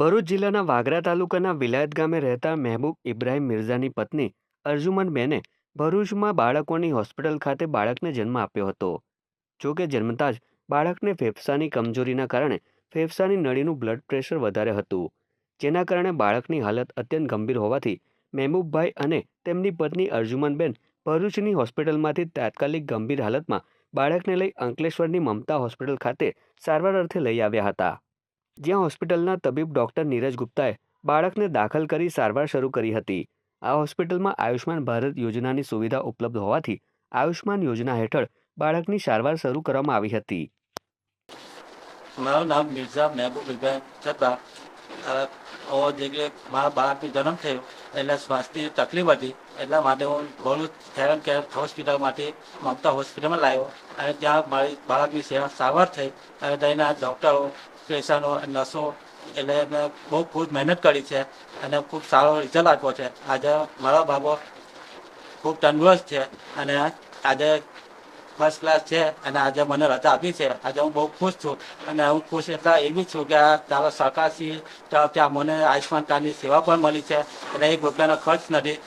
ભરૂચ જિલ્લાના વાગરા તાલુકાના વિલાયત ગામે રહેતા મહેબૂબ ઇબ્રાહિમ મિર્ઝાની પત્ની અર્જુમનબેને ભરૂચમાં બાળકોની હોસ્પિટલ ખાતે બાળકને જન્મ આપ્યો હતો. જોકે જન્મતા જ બાળકને ફેફસાની કમજોરીના કારણે ફેફસાની નળીનું બ્લડ પ્રેશર વધારે હતું. જેના કારણે બાળકની હાલત અત્યંત ગંભીર હોવાથી મહેબૂબભાઈ અને તેમની પત્ની અર્જુમનબેન ભરૂચની હોસ્પિટલમાંથી તાત્કાલિક ગંભીર હાલતમાં બાળકને લઈ અંકલેશ્વરની મમતા હોસ્પિટલ ખાતે સારવાર અર્થે લઈ આવ્યા હતા. જ્યાં હોસ્પિટલના તબીબ ડોક્ટર નીરજ ગુપ્તાએ બાળકને દાખલ કરી સારવાર શરૂ કરી હતી. આ હોસ્પિટલમાં આયુષ્માન ભારત યોજનાની સુવિધા ઉપલબ્ધ હોવાથી આયુષ્માન યોજના હેઠળ બાળકની સારવાર શરૂ કરવામાં આવી હતી. મારું નામ મિર્ઝા મહેબૂબ છતાં હું જે મારા બાળકનો જન્મ થયો, એટલે શ્વાસની તકલીફ હતી, એટલા માટે હું ભરૂચ હેરન કેર હોસ્પિટલમાંથી મમતા હોસ્પિટલમાં લાવ્યો. અને ત્યાં મારી બાળકની સેવા સારવાર થઈ અને તેના ડૉક્ટરો, પેશન્ટો નર્સો એટલે મેં બહુ ખૂબ મહેનત કરી છે અને ખૂબ સારો રિઝલ્ટ આપ્યો છે. આજે મારા બાબો ખૂબ તંદુરસ્ત છે અને આજે ફર્સ્ટ ક્લાસ છે અને આજે મને રજા આપી છે. આજે હું બહુ ખુશ છું અને હું ખુશ એટલા એવી છું કે આ તારા સરકારશ્રી ત્યાં મને આયુષ્માન કાર્ડની સેવા પણ મળી છે અને એક રૂપિયાનો ખર્ચ નથી.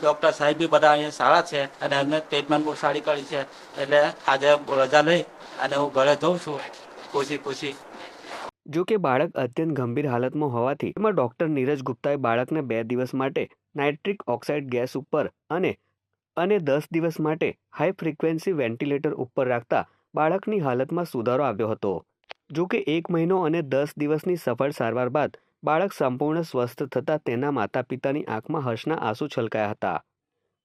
ડૉક્ટર સાહેબ બી બધા અહીંયા સારા છે અને એમને ટ્રીટમેન્ટ બહુ સારી કરી છે. એટલે આજે રજા લઈ અને હું ઘરે જઉં છું. ખુશી ખુશી. જો કે બાળક અત્યંત ગંભીર હાલતમાં હોવાથી એમાં ડોક્ટર નીરજ ગુપ્તાએ બાળકને બે દિવસ માટે નાઇટ્રિક ઓક્સાઇડ ગેસ ઉપર અને અને દસ દિવસ માટે હાઈ ફ્રીક્વન્સી વેન્ટિલેટર ઉપર રાખતા બાળકની હાલતમાં સુધારો આવ્યો હતો. જો કે એક મહિનો અને દસ દિવસની સફળ સારવાર બાદ બાળક સંપૂર્ણ સ્વસ્થ થતાં તેના માતા પિતાની આંખમાં હર્ષના આંસુ છલકાયા હતા.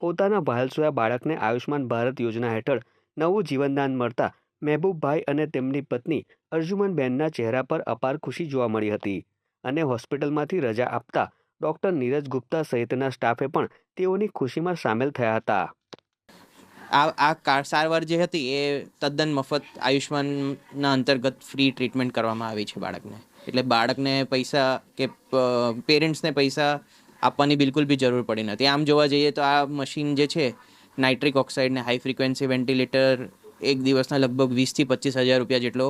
પોતાના ભાલસોયા બાળકને આયુષ્માન ભારત યોજના હેઠળ નવું જીવનદાન મળતા મહેબૂબભાઈ અને તેમની પત્ની અર્જુમનબેનના ચહેરા પર અપાર ખુશી જોવા મળી હતી અને હોસ્પિટલમાંથી રજા આપતા ડોક્ટર નીરજ ગુપ્તા સહિતના સ્ટાફે પણ તેઓની ખુશીમાં સામેલ થયા હતા. આ આ કાર સારવાર જે હતી એ તદ્દન મફત આયુષ્માનના અંતર્ગત ફ્રી ટ્રીટમેન્ટ કરવામાં આવી છે બાળકને. એટલે બાળકને પૈસા કે પેરેન્ટ્સને પૈસા આપવાની બિલકુલ બી જરૂર પડી નથી. આમ જોવા જઈએ તો આ મશીન જે છે, નાઇટ્રિક ઓક્સાઇડને હાઈ ફ્રિકવન્સી વેન્ટિલેટર એક દિવસના લગભગ વીસથી પચીસ હજાર રૂપિયા જેટલો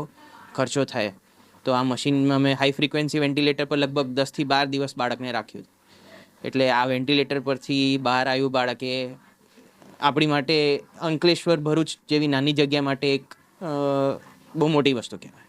ખર્ચો થાય. તો આ મશીનમાં મેં હાઈ ફ્રિકવન્સી વેન્ટિલેટર પર લગભગ દસથી બાર દિવસ બાળકને રાખ્યું એટલે આ વેન્ટિલેટર પરથી બહાર આવ્યું બાળકે આપણી માટે અંકલેશ્વર ભરૂચ જેવી નાની જગ્યા માટે એક બહુ મોટી વસ્તુ કહેવાય.